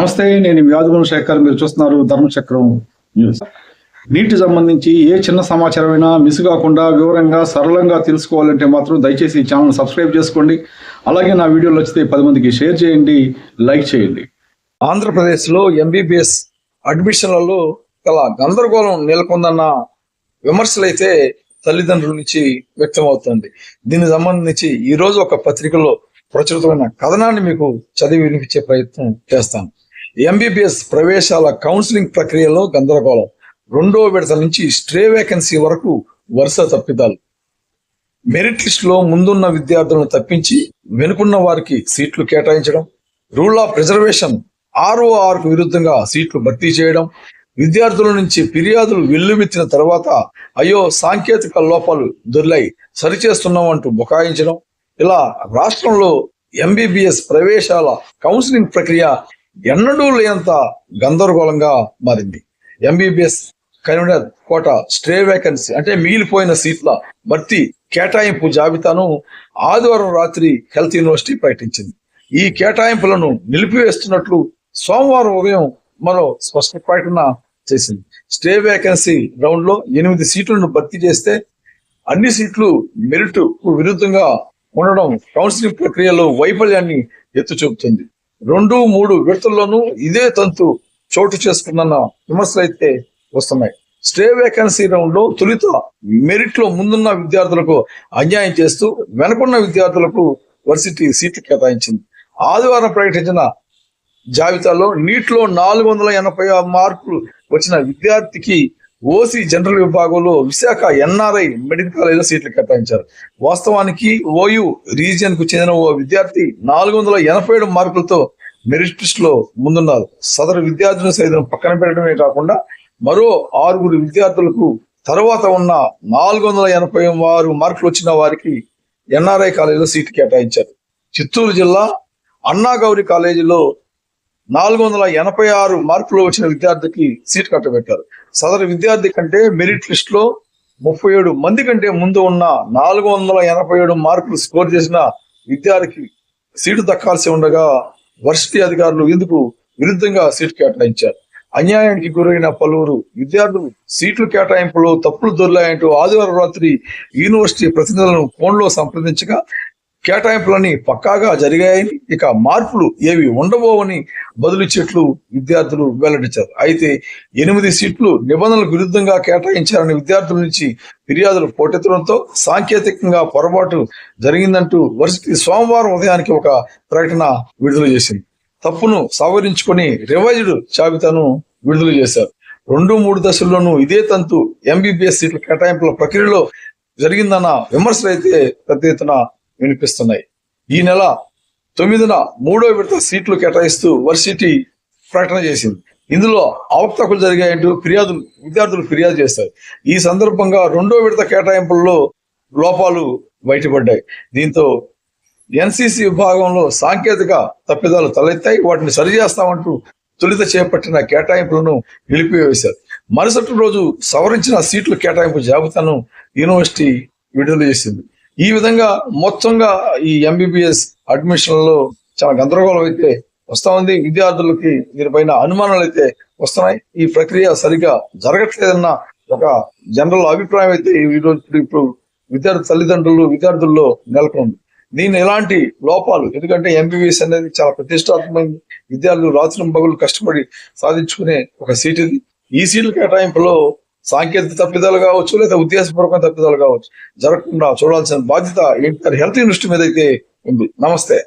నమస్తే నేను వ్యాధుగుణ శేఖర్ మీరు చూస్తున్నారు ధర్మచక్రం న్యూస్. నీటి సంబంధించి ఏ చిన్న సమాచారమైనా మిస్ కాకుండా వివరంగా సరళంగా తెలుసుకోవాలంటే మాత్రం దయచేసి ఈ ఛానల్ సబ్స్క్రైబ్ చేసుకోండి. అలాగే నా వీడియోలు వచ్చితే పది మందికి షేర్ చేయండి లైక్ చేయండి. ఆంధ్రప్రదేశ్లో ఎంబీబీఎస్ అడ్మిషన్లలో గల గందరగోళం నెలకొందన్న విమర్శలైతే తల్లిదండ్రుల నుంచి వ్యక్తమవుతుంది. దీనికి సంబంధించి ఈరోజు ఒక పత్రికలో ప్రచురితమైన కథనాన్ని మీకు చదివి వినిపించే ప్రయత్నం చేస్తాను. ఎంబీబీఎస్ ప్రవేశాల కౌన్సిలింగ్ ప్రక్రియలో గందరగోళం. రెండో విడత నుంచి స్ట్రే వేకెన్సీ వరకు వరుస తప్పిదాలు. మెరిట్ లిస్టులో ముందున్న విద్యార్థులను తప్పించి వెనుకున్న వారికి సీట్లు కేటాయించడం. రూల్ ఆఫ్ రిజర్వేషన్ ఆర్ఓఆర్కు విరుద్ధంగా సీట్లు భర్తీ చేయడం. విద్యార్థుల నుంచి ఫిర్యాదులు వెల్లువెత్తిన తర్వాత అయ్యో సాంకేతిక లోపాలు దొర్లై సరిచేస్తున్నాం అంటూ బుకాయించడం. ఇలా రాష్ట్రంలో ఎంబీబీఎస్ ప్రవేశాల కౌన్సిలింగ్ ప్రక్రియ ఎన్నడూ లేనంత గందరగోళంగా మారింది. MBBS Karimnagar quota stray vacancy అంటే మిగిలిపోయిన సీట్ల భర్తీ కేటాయింపు జాబితాను ఆదివారం రాత్రి హెల్త్ యూనివర్సిటీ ప్రకటించింది. ఈ కేటాయింపులను నిలిపివేస్తున్నట్లు సోమవారం ఉదయం మరో స్పష్ట ప్రకటన చేసింది. స్టే వేకెన్సీ రౌండ్లో ఎనిమిది సీట్లను భర్తీ చేస్తే అన్ని సీట్లు మెరిట్ విరుద్ధంగా ఉండడం కౌన్సిలింగ్ ప్రక్రియలో వైఫల్యాన్ని ఎత్తు చూపుతుంది రెండు మూడు విడతల్లోనూ ఇదే తంతు చోటు చేసుకుందన్న విమర్శలు అయితే వస్తున్నాయి. స్టే వేకెన్సీ రౌండ్లో తొలిత మెరిట్లో ముందున్న విద్యార్థులకు అన్యాయం చేస్తూ వెనకున్న విద్యార్థులకు వర్సిటీ సీట్లు కేటాయించింది. ఆదివారం ప్రకటించిన జాబితాలో నీట్లో నాలుగు వందల ఎనభై ఆరు మార్కులు వచ్చిన విద్యార్థికి ఓసీ జనరల్ విభాగంలో విశాఖ ఎన్ఆర్ఐ మెడికల్ కాలేజీలో సీట్లు కేటాయించారు. వాస్తవానికి ఓయు రీజియన్కు చెందిన ఓ విద్యార్థి నాలుగు వందల ఎనభై ఏడు మార్కులతో మెరిట్ లిస్ట్లో ముందున్నారు. సదరు విద్యార్థులను సైతం పక్కన పెట్టడమే కాకుండా మరో ఆరుగురు విద్యార్థులకు తర్వాత ఉన్న నాలుగు వందల ఎనభై ఆరు మార్కులు వచ్చిన వారికి ఎన్ఆర్ఐ కాలేజీలో సీట్లు కేటాయించారు. చిత్తూరు జిల్లా అన్నాగౌరి కాలేజీలో నాలుగు వందల ఎనభై ఆరు మార్కులు వచ్చిన విద్యార్థికి సీట్ కట్టబెట్టారు. సదరు విద్యార్థి కంటే మెరిట్ లిస్ట్లో ముప్పై ఏడు మంది కంటే ముందు ఉన్న నాలుగు వందల ఎనభై ఏడు మార్కులు స్కోర్ చేసిన విద్యార్థికి సీటు దక్కాల్సి ఉండగా వర్సిటీ అధికారులు ఇందుకు విరుద్ధంగా సీటు కేటాయించారు. అన్యాయానికి గురైన పలువురు విద్యార్థులు సీట్లు కేటాయింపులో తప్పులు దొర్లాయంటూ ఆదివారం రాత్రి యూనివర్సిటీ ప్రతినిధులను ఫోన్లో సంప్రదించగా కేటాయింపులన్నీ పక్కాగా జరిగాయని ఇక మార్పులు ఏవి ఉండబోవని బదులిచ్చేట్లు విద్యార్థులు వెల్లడించారు. అయితే ఎనిమిది సీట్లు నిబంధనలకు విరుద్ధంగా కేటాయించారని విద్యార్థుల నుంచి ఫిర్యాదులు పోటెత్తడంతో సాంకేతికంగా పొరపాటు జరిగిందంటూ వర్సిటీ సోమవారం ఉదయానికి ఒక ప్రకటన విడుదల చేసింది. తప్పును సవరించుకొని రివైజ్డ్ జాబితాను విడుదల చేశారు. రెండు మూడు దశల్లోనూ ఇదే తంతు ఎంబీబీఎస్ సీట్ల కేటాయింపుల ప్రక్రియలో జరిగిందన్న విమర్శలు అయితే పెద్ద ఎత్తున వినిపిస్తున్నాయి. ఈ నెల తొమ్మిదిన మూడో విడత సీట్లు కేటాయిస్తూ వర్సిటీ ప్రకటన చేసింది. ఇందులో అవకతవకలు జరిగాయంటూ ఫిర్యాదులు విద్యార్థులు ఫిర్యాదు చేస్తారు ఈ సందర్భంగా రెండో విడత కేటాయింపుల్లో లోపాలు బయటపడ్డాయి. దీంతో ఎన్సిసి విభాగంలో సాంకేతిక తప్పిదాలు తలెత్తాయి. వాటిని సరిచేస్తామంటూ తొలిత చేపట్టిన కేటాయింపులను నిలిపివేశారు. మరుసటి రోజు సవరించిన సీట్లు కేటాయింపు జాబితాను యూనివర్సిటీ విడుదల చేసింది. ఈ విధంగా మొత్తంగా ఈ ఎంబీబీఎస్ అడ్మిషన్లో చాలా గందరగోళం అయితే వస్తా ఉంది. విద్యార్థులకి దీనిపైన అనుమానాలు అయితే వస్తున్నాయి. ఈ ప్రక్రియ సరిగా జరగట్లేదన్న ఒక జనరల్ అభిప్రాయం అయితే ఈరోజు ఇప్పుడు విద్యార్థి తల్లిదండ్రులు విద్యార్థుల్లో నెలకొంది. దీని ఎలాంటి లోపాలు? ఎందుకంటే ఎంబీబీఎస్ అనేది చాలా ప్రతిష్టాత్మకమైన విద్యార్థులు రాత్రి పగులు కష్టపడి సాధించుకునే ఒక సీట్ ఇది. ఈ సీట్ల కేటాయింపులో సాంకేతిక తప్పిదాలు కావచ్చు లేదా ఉద్దేశపూర్వక తప్పిదాలు కావచ్చు జరగకుండా చూడాల్సిన బాధ్యత హెల్త్ యూనివర్సిటీ మీద అయితే ఉంది. నమస్తే.